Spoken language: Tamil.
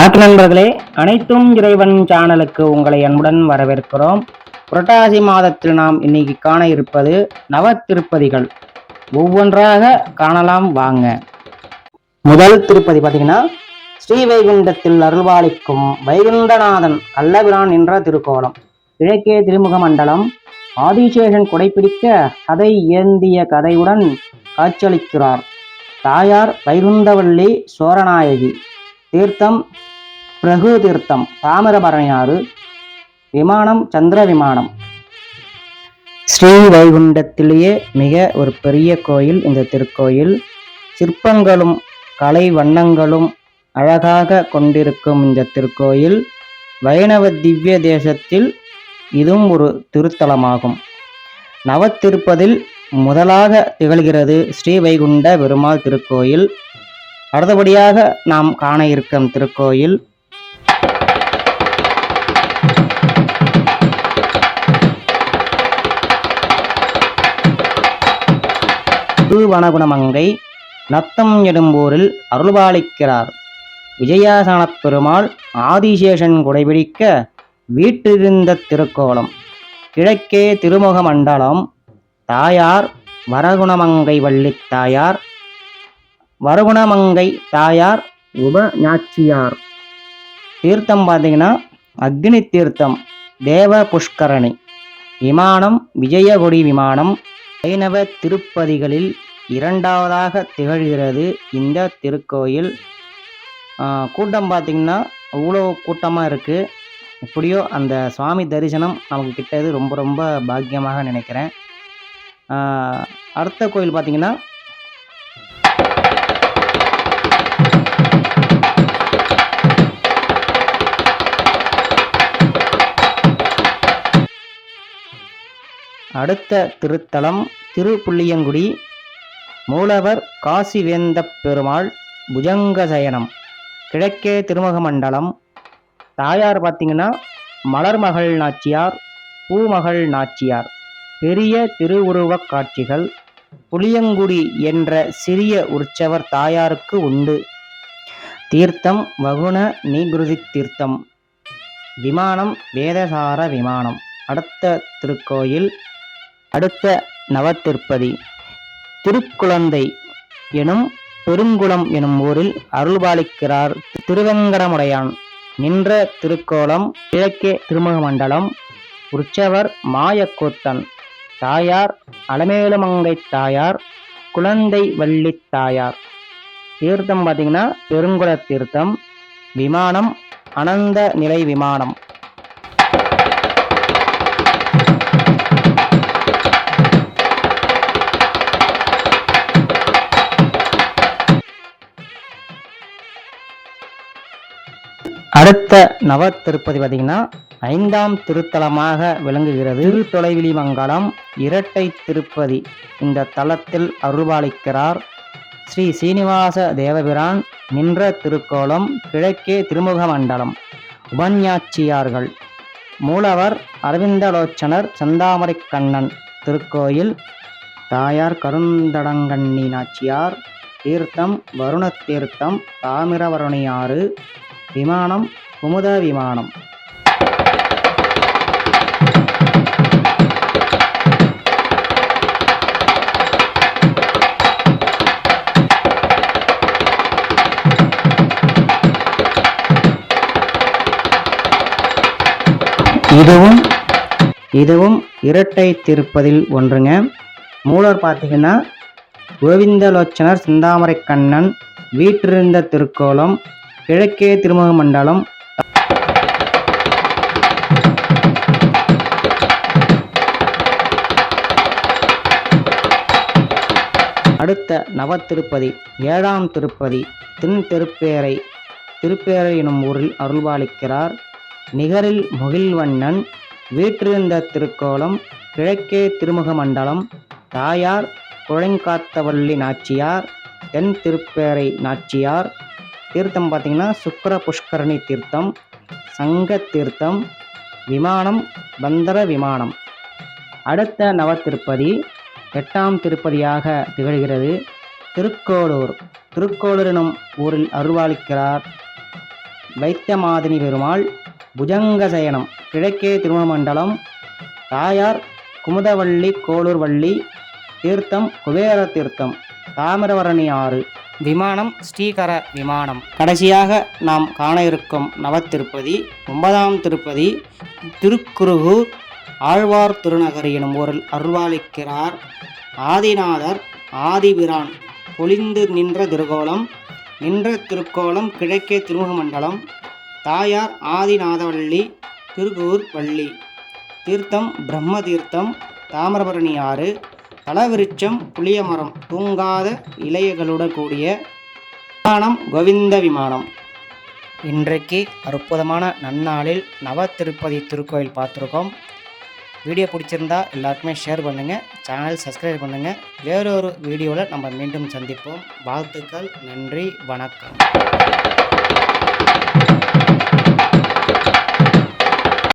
வணக்கம் நண்பர்களே. அனைத்தும் இறைவன் சேனலுக்கு உங்களை அன்புடன் வரவேற்கிறோம். புரட்டாசி மாதத்தில் நாம் இன்னைக்கு காண இருப்பது நவ திருப்பதிகள் ஒவ்வொன்றாக காணலாம் வாங்க. முதல் திருப்பதி பார்த்தீங்கன்னா ஸ்ரீவைகுண்டத்தில் அருள்வாளிக்கும் வைகுண்டநாதன் கள்ளபிரான் என்ற திருக்கோலம். கிழக்கே திருமுக மண்டலம் ஆதிசேஷன் குடைப்பிடிக்க கதை ஏந்திய கதையுடன் காட்சியளிக்கிறார். தாயார் வைகுந்தவள்ளி சோரநாயகி தீர்த்தம் பிரகு தீர்த்தம் தாமிரபரணியாறு விமானம் சந்திர விமானம் ஸ்ரீ வைகுண்டத்திலேயே மிக ஒரு பெரிய கோயில் இந்த திருக்கோயில். சிற்பங்களும் கலை வண்ணங்களும் அழகாக கொண்டிருக்கும் இந்த திருக்கோயில். வைணவ திவ்ய தேசத்தில் இதுவும் ஒரு திருத்தலமாகும். நவத்திருப்பதில் முதலாக திகழ்கிறது ஸ்ரீ வைகுண்ட பெருமாள் திருக்கோயில். அடுத்தபடியாக நாம் காண இருக்கும் திருக்கோயில். திருவனகுணமங்கை நத்தம் எடும்போரில் அருள்பாலிக்கிறார். விஜயாசனப் பெருமாள் ஆதிசேஷன் குடைபிடிக்க வீற்றிருந்த திருக்கோலம். கிழக்கே திருமுக மண்டலம் தாயார் வரகுணமங்கை வள்ளி தாயார் வரகுணமங்கை தாயார் உபஞாச்சியார் தீர்த்தம் பார்த்தீங்கன்னா அக்னி தீர்த்தம் தேவ புஷ்கரணி. விமானம் விஜயகுடி விமானம் வைணவ திருப்பதிகளில் இரண்டாவதாக திகழ்கிறது இந்த திருக்கோயில். கூட்டம் பார்த்திங்கன்னா அவ்வளோ கூட்டமாக இருக்குது எப்படியோ அந்த சுவாமி தரிசனம் நமக்கு கிட்டது ரொம்ப ரொம்ப பாக்கியமாக நினைக்கிறேன். அடுத்த கோயில் பார்த்தீங்கன்னா அடுத்த திருத்தலம் திருப்புள்ளியங்குடி. மூலவர் காசிவேந்தப் பெருமாள் புஜங்கசயனம். கிழக்கே திருமுக மண்டலம் தாயார் பார்த்தீங்கன்னா மலர்மகள் நாச்சியார் பூமகள் நாச்சியார். பெரிய திருவுருவக் காட்சிகள். புளியங்குடி என்ற சிறிய உற்சவர் தாயாருக்கு உண்டு. தீர்த்தம் வகுண நீகுருதி தீர்த்தம். விமானம் வேதசார விமானம். அடுத்த திருக்கோயில் அடுத்த நவத்திருப்பதி திருக்குழந்தை எனும் பெருங்குளம் எனும் ஊரில் அருள்பாலிக்கிறார் திருவெங்கடமுடையான். நின்ற திருக்கோலம் கிழக்கே திருமுக மண்டலம் உற்சவர் மாயக்கூத்தன் தாயார் அலமேலுமங்கை தாயார் குழந்தை வள்ளி தாயார். தீர்த்தம் பார்த்தீங்கன்னா பெருங்குள தீர்த்தம் விமானம் அனந்த நிலை விமானம். அடுத்த நவ திருப்பதி பார்த்தீங்கன்னா ஐந்தாம் திருத்தலமாக விளங்குகிறது. திருத்தொலைவிலி மங்கலம் இரட்டை திருப்பதி இந்த தலத்தில் அருள்பாலிக்கிறார். ஸ்ரீ சீனிவாச தேவபிரான் நின்ற திருக்கோலம் கிழக்கே திருமுக மண்டலம். உபன்யாச்சியார்கள். மூலவர் அரவிந்தலோச்சனர் சந்தாமரை கண்ணன் திருக்கோயில். தாயார் கருந்தடங்கண்ணி நாச்சியார். தீர்த்தம் வருண தீர்த்தம் தாமிரவருணியாறு விமானம் குமுத விமானம். இதுவும் இதுவும் இரட்டை திருப்பதில் ஒன்றுங்க. மூலர் பார்த்தீங்கன்னா கோவிந்தலோச்சனர் சிந்தாமரை கண்ணன் வீற்றிருந்த திருக்கோலம் கிழக்கே திருமுக மண்டலம். அடுத்த நவ திருப்பதி ஏழாம் திருப்பதி தின் திருப்பேரை திருப்பேரை எனும் ஊரில் அருள்பாலிக்கிறார். நிகரில் முகில்வண்ணன் வீற்றிருந்த திருக்கோலம் கிழக்கே திருமுக மண்டலம் தாயார் குழங்காத்தவள்ளி நாச்சியார் தென் திருப்பேரை நாச்சியார் தீர்த்தம் பார்த்திங்கன்னா சுக்கர புஷ்கரணி தீர்த்தம் சங்க தீர்த்தம் விமானம் பந்தர விமானம். அடுத்த நவ திருப்பதி எட்டாம் திருப்பதியாக திகழ்கிறது. திருக்கோளூர். திருக்கோளூர் எனும் ஊரில் அருள்வாளிக்கிறார் வைத்தியமாதினி பெருமாள் புஜங்கசயனம். கிழக்கே திருமணமண்டலம் தாயார் குமுதவள்ளி கோளூர் வள்ளி தீர்த்தம் குபேர தீர்த்தம். தாமிரவரணி ஆறு விமானம் ஸ்ரீகர விமானம். கடைசியாக நாம் காண இருக்கும் நவத்திருப்பதி ஒன்பதாம் திருப்பதி திருக்குருகூர் ஆழ்வார் திருநகர் எனும் ஊரில் அருள்வாளிக்கிறார் ஆதிநாதர் ஆதிபிரான். பொழிந்து நின்ற திருக்கோலம் நின்ற திருக்கோலம் கிழக்கே திருமுகமண்டலம் தாயார் ஆதிநாதவள்ளி திருக்கூர் வள்ளி. தீர்த்தம் பிரம்ம தீர்த்தம் தாமிரபரணி ஆறு தலவிருட்சம் புளியமரம் தூங்காத இலையகளுடன் கூடிய விமானம் கோவிந்த விமானம். இன்றைக்கு அற்புதமான நன்னாளில் நவ திருப்பதி திருக்கோயில் பார்த்துருக்கோம். வீடியோ பிடிச்சிருந்தா எல்லாருக்குமே ஷேர் பண்ணுங்கள் சேனல் சப்ஸ்கிரைப் பண்ணுங்கள் வேறொரு வீடியோவில் நம்ம மீண்டும் சந்திப்போம். வாழ்த்துக்கள் நன்றி வணக்கம்.